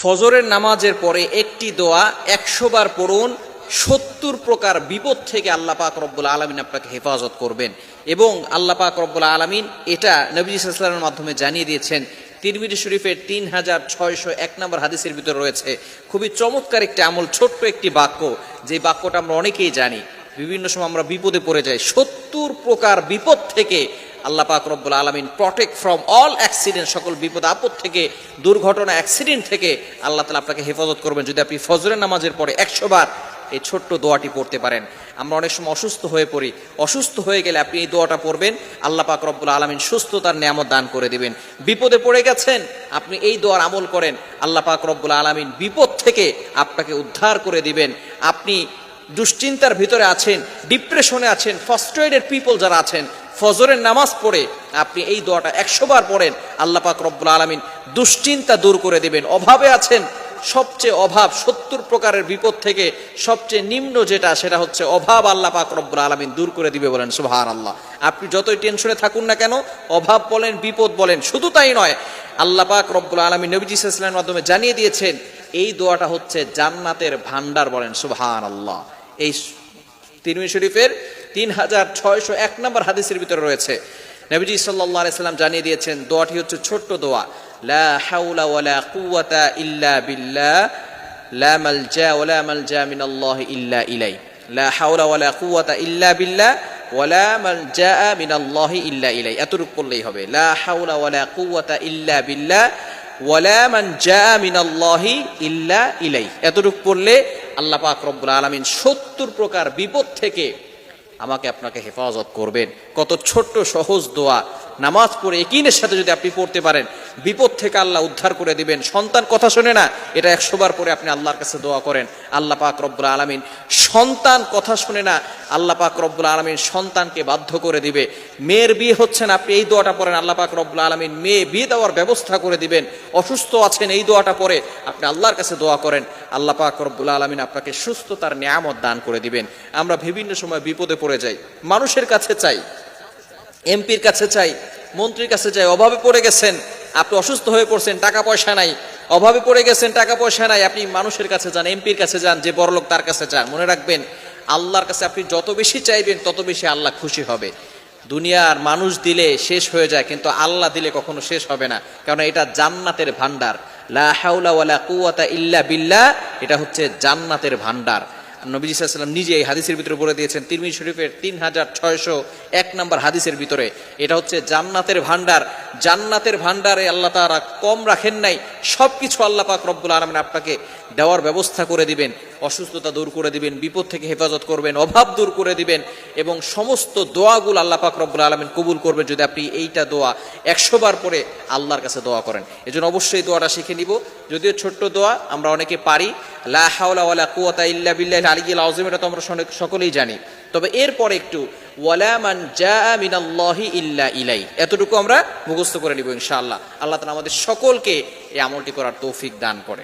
ফজরের নামাজের পরে একটি দোয়া একশো বার পড়ুন, সত্তর প্রকার বিপদ থেকে আল্লাহ পাক রব্বুল আলমিন আপনাকে হেফাজত করবেন। এবং আল্লাহ পাক রব্বুল আলমিন এটা নবী ইসলামের মাধ্যমে জানিয়ে দিয়েছেন। তিরমিরি শরীফের তিন হাজার ছয়শো এক নম্বর হাদিসের ভিতরে রয়েছে, খুবই চমৎকার একটি আমল, ছোট্ট একটি বাক্য। যে বাক্যটা আমরা অনেকেই জানি, বিভিন্ন সময় আমরা বিপদে পড়ে যাই, সত্তর প্রকার বিপদ থেকে আল্লাহ পাক রব্বুল আলমিন প্রটেক্ট ফ্রম অল অ্যাক্সিডেন্ট সকল বিপদ, আপদ থেকে, দুর্ঘটনা অ্যাক্সিডেন্ট থেকে আল্লাহ তালা আপনাকে হেফাজত করবেন। যদি আপনি ফজরের নামাজের পরে একশো বার এই ছোট্ট দোয়াটি পড়তে পারেন। আমরা অনেক সময় অসুস্থ হয়ে পড়ি। অসুস্থ হয়ে গেলে আপনি এই দোয়াটা পড়বেন। আল্লাহ পাক রব্বুল আলমিন সুস্থতার নিয়ামত দান করে দিবেন। বিপদে পড়ে গেছেন, আপনি এই দোয়ার আমল করেন। আল্লাহ পাক রব্বুল আলমিন বিপদ থেকে আপনাকে উদ্ধার করে দিবেন। আপনি দুশ্চিন্তার ভিতরে আছেন ডিপ্রেশনে আছেন ফার্স্ট্রেডেড পিপল যারা আছেন ফজরের নামাজ পড়ে আপনি এই দোয়াটা একশো বার পড়েন, আল্লাহ পাক রব্বুল আলমিন দুশ্চিন্তা দূর করে দেবেন। অভাবে আছেন, সবচেয়ে অভাব সত্তর প্রকারের বিপদ থেকে সবচেয়ে নিম্ন যেটা, সেটা হচ্ছে অভাব আল্লাহ পাক রব্বুল আলমিন দূর করে দিবে বলেন সুবাহান আল্লাহ আপনি যতই টেনশনে থাকুন না কেন, অভাব বলেন, বিপদ বলেন, শুধু তাই নয়, আল্লাহ পাক রব্বুল আলমিন নবীজি ইসলামের মাধ্যমে জানিয়ে দিয়েছেন, এই দোয়াটা হচ্ছে জান্নাতের ভান্ডার বলেন সুবাহান আল্লাহ এই তিরমি শরীফের তিন হাজার ছয়শো এক নম্বর হাদিসের ভিতরে রয়েছে। নবীজি সাল্লাহ সাল্লাম জানিয়ে দিয়েছেন, দোয়াটি হচ্ছে ছোট্ট দোয়া। লা হাউলা ওয়ালা কুওয়াতা ইল্লা বিল্লাহ, লা মালজা ওয়ালা মালজা মিনাল্লাহি ইল্লা ইলাই লা হাউলা ওয়ালা কুওয়াতা ইল্লা বিল্লাহ, ওয়ালা মালজা মিনাল্লাহি ইল্লা ইলাই এতটুকু পড়লেই হবে। লা হাউলা ওয়ালা কুওয়াতা ইল্লা বিল্লাহ, ওয়ালা মান জা মিনাল্লাহি ইল্লা ইলাই এতটুকু পড়লে আল্লাহ পাক রব্বুল আলামিন সত্তর প্রকার বিপদ থেকে আমাকে আপনাকে হেফাজত করবেন। কত ছোট্ট সহজ দোয়া। নামাজ পড়ে একিনের সাথে যদি আপনি পড়তে পারেন বিপদ থেকে আল্লাহ উদ্ধার করে দিবেন। সন্তান কথা শোনে না, এটা একশো বার পরে আপনি আল্লাহর কাছে দোয়া করেন। আল্লাহ পাক রব্বুল আলমিন সন্তান কথা শুনে না, আল্লাহ পাক রব্বুল আলমিন সন্তানকে বাধ্য করে দিবে। মেয়ের বিয়ে হচ্ছে না, আপনি এই দোয়াটা পড়েন, আল্লাহ পাক রব্বুল আলমিন মেয়ে বিয়ে দেওয়ার ব্যবস্থা করে দিবেন। অসুস্থ আছেন, এই দোয়াটা পরে আপনি আল্লাহর কাছে দোয়া করেন। আল্লাহ পাক রব্বুল আলমিন আপনাকে সুস্থতার নিয়ামত দান করে দিবেন। আমরা বিভিন্ন সময় বিপদে পড়ে যাই। মানুষের কাছে চাই, এমপির কাছে চাই, মন্ত্রীর কাছে চাই, অভাবে পড়ে গেছেন আপনি অসুস্থ হয়ে পড়ছেন, টাকা পয়সা নাই, অভাবে পড়ে গেছেন, টাকা পয়সা নাই, আপনি মানুষের কাছে যান, এমপির কাছে যান, যে বড়লোক তার কাছে যান, মনে রাখবেন, আল্লাহর কাছে আপনি যত বেশি চাইবেন, তত বেশি আল্লাহ খুশি হবে। দুনিয়ার মানুষ দিলে শেষ হয়ে যায়, কিন্তু আল্লাহ দিলে কখনো শেষ হবে না, কারণ এটা জান্নাতের ভান্ডার লা হাউলা ওয়ালা কুওয়াতা ইল্লা বিল্লাহ, এটা হচ্ছে জান্নাতের ভান্ডার নবী সাল্লাম নিজে এই হাদিসের ভিতরে বলে দিয়েছেন, তিরমিজ শরীফের তিন হাজার ছয়শো এক নম্বর হাদিসের ভিতরে। এটা হচ্ছে জান্নাতের ভান্ডার জান্নাতের ভান্ডারে আল্লাহ তারা কম রাখেন নাই সব কিছু আল্লাহ পাক রব্বুল আলমিন আপনাকে দেওয়ার ব্যবস্থা করে দিবেন, অসুস্থতা দূর করে দিবেন, বিপদ থেকে হেফাজত করবেন, অভাব দূর করে দিবেন, এবং সমস্ত দোয়াগুলো আল্লাহ পাক রব্বুল আলমিন কবুল করবেন যদি আপনি এইটা দোয়া একশো বার পরে আল্লাহর কাছে দোয়া করেন। এজন্য অবশ্যই দোয়াটা শিখে নিব। যদিও ছোট্ট দোয়া, আমরা অনেকে পারি, লা হাওলা কুওয়াতা ইল্লা বিল্লাহ আলিয়িল আউজিম এটা তো আমরা সকলেই জানি। তবে এরপরে একটু ইল্লা ইলাই এতটুকু আমরা মুখস্থ করে নিব ইনশাআল্লাহ। আল্লাহ তালা আমাদের সকলকে এই আমলটি করার তৌফিক দান করে